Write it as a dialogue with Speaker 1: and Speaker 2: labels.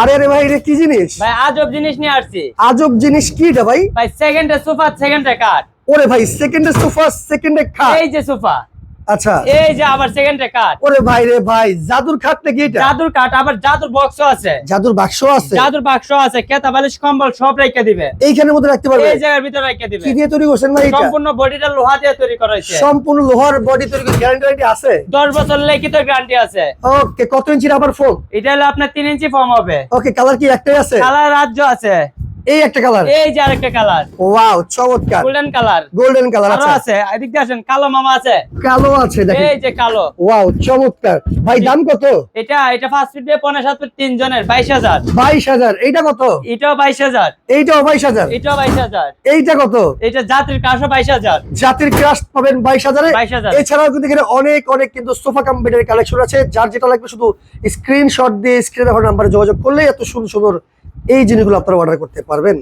Speaker 1: আরে আরে ভাই এটা কি জিনিস?
Speaker 2: ভাই আজব জিনিস নিয়ে আসছি।
Speaker 1: আজব জিনিস কি এটা ভাই?
Speaker 2: ভাই সেকেন্ডে সোফা সেকেন্ডে কাঠ
Speaker 1: ওরে ভাই সেকেন্ডে সোফা সেকেন্ডে খাট।
Speaker 2: এই যে সোফা।
Speaker 1: আচ্ছা।
Speaker 2: এই যে আবার সেকেন্ডে কাঠ
Speaker 1: ওরে ভাই রে ভাই জাদুর নাকি এটা?
Speaker 2: জাদুর কাঠ আবার জাদুর বক্সও আছে।
Speaker 1: জাদুর বাক্স আছে?
Speaker 2: জাদুর বাক্স আছে কেতা বালিশ কম্বল সব রেখে দিবে।
Speaker 1: এইখানের মধ্যে রাখতে পারবে?
Speaker 2: এই জায়গার ভিতরে দিবে।
Speaker 1: কি দিয়ে তৈরি করছেন ভাই এটা?
Speaker 2: সম্পূর্ণ বডিটা লোহা দিয়ে তৈরি করা হয়েছে।
Speaker 1: সম্পূর্ণ লোহার বডি তৈরি করে গ্যারান্টি আছে?
Speaker 2: দশ বছর লিখিত গ্যারান্টি আছে।
Speaker 1: ওকে কত ইঞ্চির আবার ফোন
Speaker 2: এটা হলো আপনার তিন ইঞ্চি ফর্ম হবে।
Speaker 1: ওকে কালার কি একটাই আছে?
Speaker 2: কালার রাজ্য আছে।
Speaker 1: এই একটা কালার
Speaker 2: এই যে আরেকটা কালার
Speaker 1: ওয়াও চমৎকার।
Speaker 2: গোল্ডেন কালার
Speaker 1: গোল্ডেন কালার
Speaker 2: আরও
Speaker 1: আছে
Speaker 2: আছে এদিক দিয়ে আসেন কালো মামা আছে।
Speaker 1: কালো আছে দেখেন।
Speaker 2: এই যে কালো।
Speaker 1: ওয়াও চমৎকার। ভাই দাম কত?
Speaker 2: এটা এটা ফার্স্ট ফিট দিয়ে পনেরো সাত ফিট তিন জনের বাইশ হাজার।
Speaker 1: বাইশ হাজার। এইটা কত?
Speaker 2: এটাও বাইশ হাজার।
Speaker 1: এইটাও বাইশ হাজার।
Speaker 2: এটাও বাইশ হাজার।
Speaker 1: এইটা কত?
Speaker 2: এটা জাতির বাইশ হাজার।
Speaker 1: জাতির ক্রাশ পাবেন বাইশ হাজারে।
Speaker 2: 22,000
Speaker 1: এছাড়াও কিন্তু এখানে অনেক অনেক কিন্তু সোফা কাম বেডের কালেকশন আছে। যার যেটা লাগবে শুধু স্ক্রিনশট দিয়ে স্ক্রিনে নাম্বারে যোগাযোগ করলে এত সুন্দর সুন্দর এই জিনিসগুলো আপনারা অর্ডার করতে পারবেন।